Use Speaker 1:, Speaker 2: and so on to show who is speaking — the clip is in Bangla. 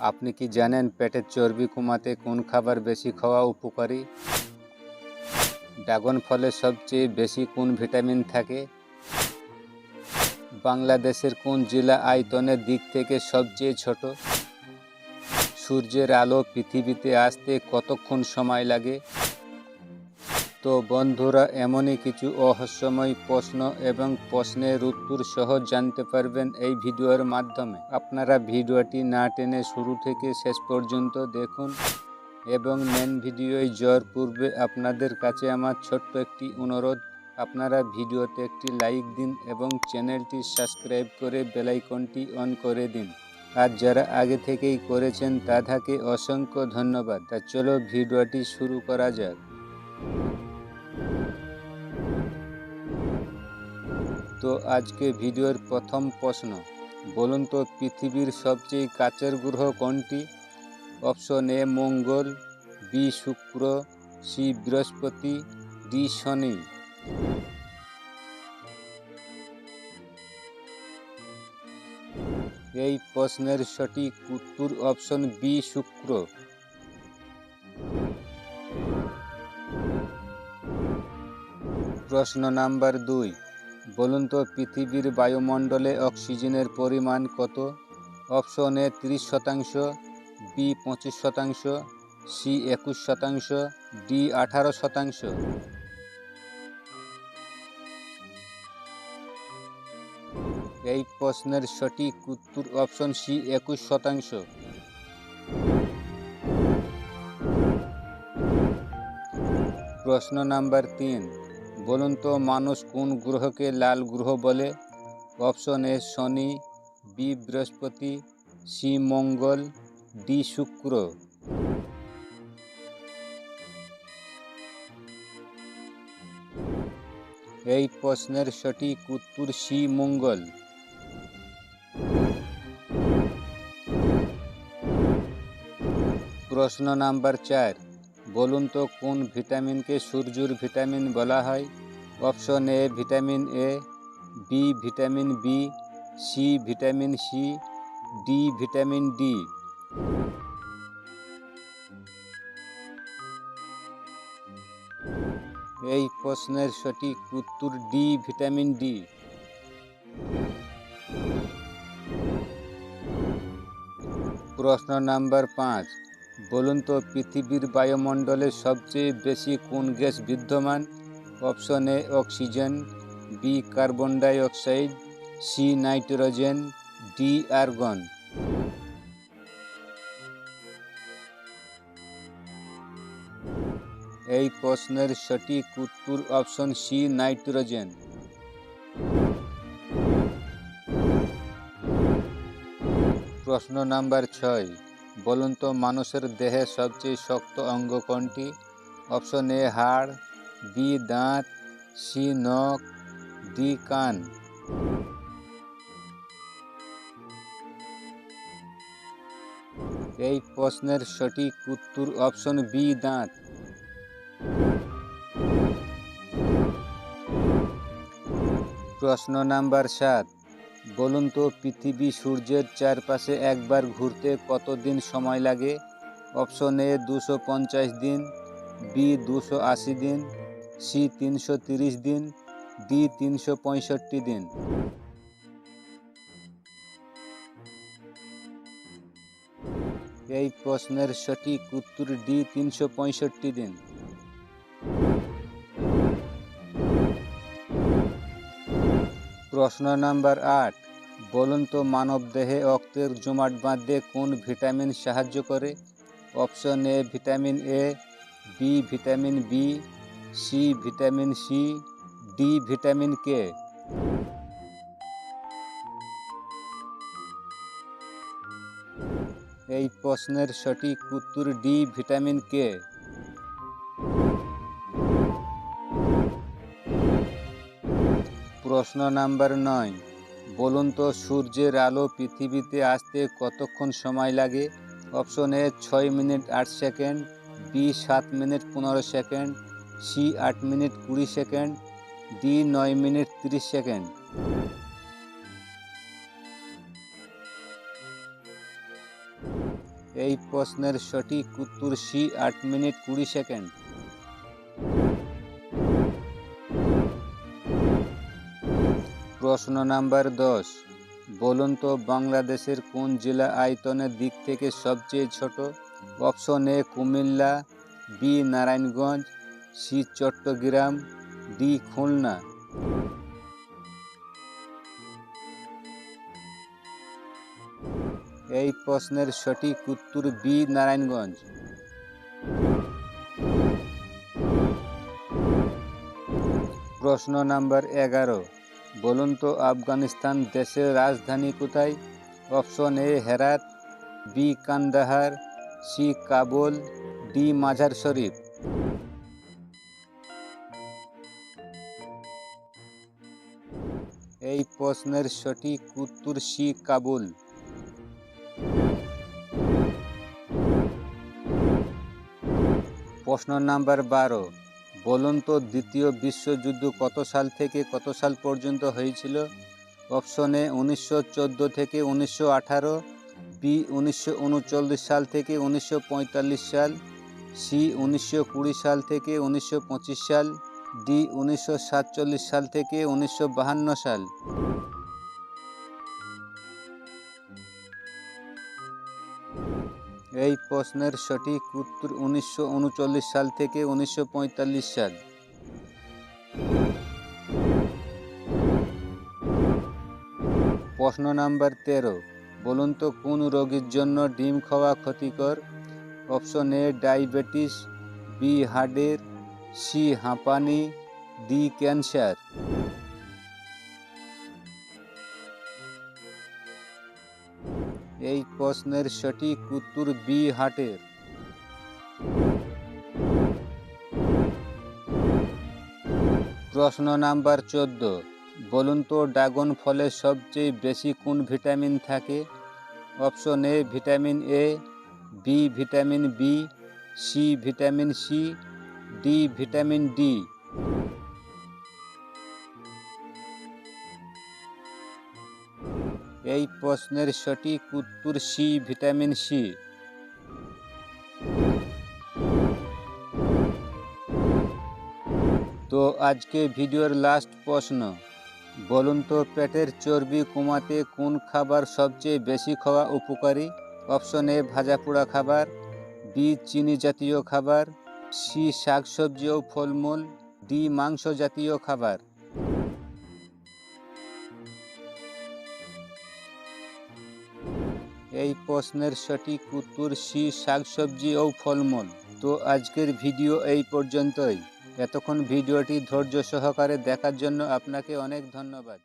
Speaker 1: আপনি কি জানেন পেটের চর্বি কমাতে কোন খাবার বেশি খাওয়া উপকারী? ড্রাগন ফলে সবচেয়ে বেশি কোন ভিটামিন থাকে? বাংলাদেশের কোন জেলা আয়তনের দিক থেকে সবচেয়ে ছোট? সূর্যের আলো পৃথিবীতে আসতে কতক্ষণ সময় লাগে? তো বন্ধুরা এমনই কিছু অহস্যময় প্রশ্ন এবং প্রশ্নের উত্তর সহজ জানতে পারবেন এই ভিডিওর মাধ্যমে। আপনারা ভিডিওটি না টেনে শুরু থেকে শেষ পর্যন্ত দেখুন এবং মেন ভিডিওয় যাওয়ার পূর্বে আপনাদের কাছে আমার ছোট্ট একটি অনুরোধ। আপনারা ভিডিওতে একটি লাইক দিন এবং চ্যানেলটি সাবস্ক্রাইব করে বেলাইকনটি অন করে দিন। আর যারা আগে থেকেই করেছেন তাদেরকে অসংখ্য ধন্যবাদ। তা চলো ভিডিওটি শুরু করা যাক। তো আজকে ভিডিওর প্রথম প্রশ্ন। বলুন তো, পৃথিবীর সবচেয়ে কাছের গ্রহ কোনটি? অপশন এ, মঙ্গল, বি, শুক্র, সি, বৃহস্পতি, ডি, শনি। এই প্রশ্নের সঠিক উত্তর অপশন বি, শুক্র। প্রশ্ন নাম্বার দুই। বলুন তো, পৃথিবীর বায়ুমণ্ডলে অক্সিজেনের পরিমাণ কত? অপশন এ তিরিশ শতাংশ বি পঁচিশ শতাংশ সি একুশ শতাংশ ডি আঠারো শতাংশ। এই প্রশ্নের সঠিক উত্তর অপশন সি একুশ শতাংশ। প্রশ্ন নাম্বার তিন। বলুন তো, মানুষ কোন গ্রহকে লাল গ্রহ বলে? অপশন এ, শনি, বি, বৃহস্পতি, সি, মঙ্গল, ডি, শুক্র। এই প্রশ্নের সঠিক উত্তর সি, মঙ্গল। প্রশ্ন নাম্বার চার। বলুন তো, কোন ভিটামিনকে সূর্যের ভিটামিন বলা হয়? Option A, vitamin A, B, vitamin B, C, vitamin C, D, vitamin D. এই প্রশ্নের সঠিক উত্তর ডি ভিটামিন ডি প্রশ্ন নাম্বার পাঁচ। বলুন তো, পৃথিবীর বায়ুমণ্ডলে সবচেয়ে বেশি কোন গ্যাস বিদ্যমান? Option A, oxygen, B, carbon dioxide C, nitrogen, D, argon. এই প্রশ্নের সঠিক উত্তর অপশন সি, নাইট্রোজেন। প্রশ্ন নাম্বার ছয় বলুন তো, মানুষের দেহে সবচেয়ে শক্ত অঙ্গ কোনটি? অপশন এ, হাড়, বি, দাঁত, সি, নখ, ডি, কান। এই প্রশ্নের সঠিক উত্তর অপশন বি, দাঁত। প্রশ্ন নাম্বার সাত। বলুন তো, পৃথিবী সূর্যের চারপাশে একবার ঘুরতে কতদিন সময় লাগে? অপশন এ, দুশো পঞ্চাশ দিন, বি, দুশো আশি দিন, সি, তিনশো তিরিশ দিন, ডি, তিনশো পঁয়ষট্টি দিন। এই প্রশ্নের সঠিক উত্তর ডি, তিনশো পঁয়ষট্টি দিন। প্রশ্ন নাম্বার আট, বলুন তো মানব দেহে রক্তের জমাট বাঁধতে কোন ভিটামিন সাহায্য করে? Option A, vitamin A, B, vitamin B, C, vitamin C, D, vitamin K. এই প্রশ্নের সঠিক উত্তর ডি, ভিটামিন কে। প্রশ্ন নাম্বার নয়। বলুন তো, সূর্যের আলো পৃথিবীতে আসতে কতক্ষণ সময় লাগে? অপশন এ, ছয় মিনিট আট সেকেন্ড, বি, সাত মিনিট পনেরো সেকেন্ড, সি, আট মিনিট কুড়ি সেকেন্ড, ডি, নয় মিনিট তিরিশ সেকেন্ড। এই প্রশ্নের সঠিক উত্তর সি, আট মিনিট কুড়ি সেকেন্ড। প্রশ্ন নাম্বার দশ। বলুন তো, বাংলাদেশের কোন জেলা আয়তনের দিক থেকে সবচেয়ে ছোট? Option A, Comilla, B, Narayanganj, C, Chattogram, D, Khulna. এই প্রশ্নের সঠিক উত্তর বি, নারায়ণগঞ্জ। প্রশ্ন নাম্বার এগারো। বলুন তো, আফগানিস্তান দেশের রাজধানী কোথায়? Option A, Herat, B, Kandahar, C, Kabul, D Mazar Sharif. এই প্রশ্নের সঠিক উত্তর সি, কাবুল। প্রশ্ন নাম্বার বারো বলুন তো, দ্বিতীয় বিশ্বযুদ্ধ কত সাল থেকে কত সাল পর্যন্ত হয়েছিল? অপশনে উনিশশো থেকে উনিশশো আঠারো, বি, উনিশশো উনচল্লিশ সাল থেকে উনিশশো পঁয়তাল্লিশ সাল, সি, উনিশশো কুড়ি সাল থেকে উনিশশো পঁচিশ সাল, ডি, উনিশশো সাতচল্লিশ সাল থেকে উনিশশো সাল। এই প্রশ্নের সঠিক উত্তর উনিশশো উনচল্লিশ সাল থেকে উনিশশো পঁয়তাল্লিশ সাল। প্রশ্ন নাম্বার তেরো, বলুন তো কোন রোগীর জন্য ডিম খাওয়া ক্ষতিকর? অপশন এ, ডায়াবেটিস, বি, হার্টের, সি, হাঁপানি, ডি, ক্যান্সার। এই প্রশ্নের সঠিক উত্তর বি হাটের। প্রশ্ন নাম্বার চোদ্দ, বলুন তো ড্রাগন ফলে সবচেয়ে বেশি কোন ভিটামিন থাকে? Option A, vitamin A, B vitamin B, C vitamin C, D vitamin D. এই প্রশ্নের সঠিক উত্তর সি ভিটামিন সি তো আজকে ভিডিওর লাস্ট প্রশ্ন, বলুন তো পেটের চর্বি কমাতে কোন খাবার সবচেয়ে বেশি খাওয়া উপকারী? অপশন এ, ভাজা পোড়া খাবার বি চিনি জাতীয় খাবার সি শাকসবজি ও ফলমূল ডি মাংস জাতীয় খাবার। এই প্রশ্নের সঠিক উত্তর সি, শাকসবজি ও ফলমূল। তো আজকের ভিডিও এই পর্যন্তই। এতক্ষণ ভিডিওটি ধৈর্য সহকারে দেখার জন্য আপনাকে অনেক ধন্যবাদ।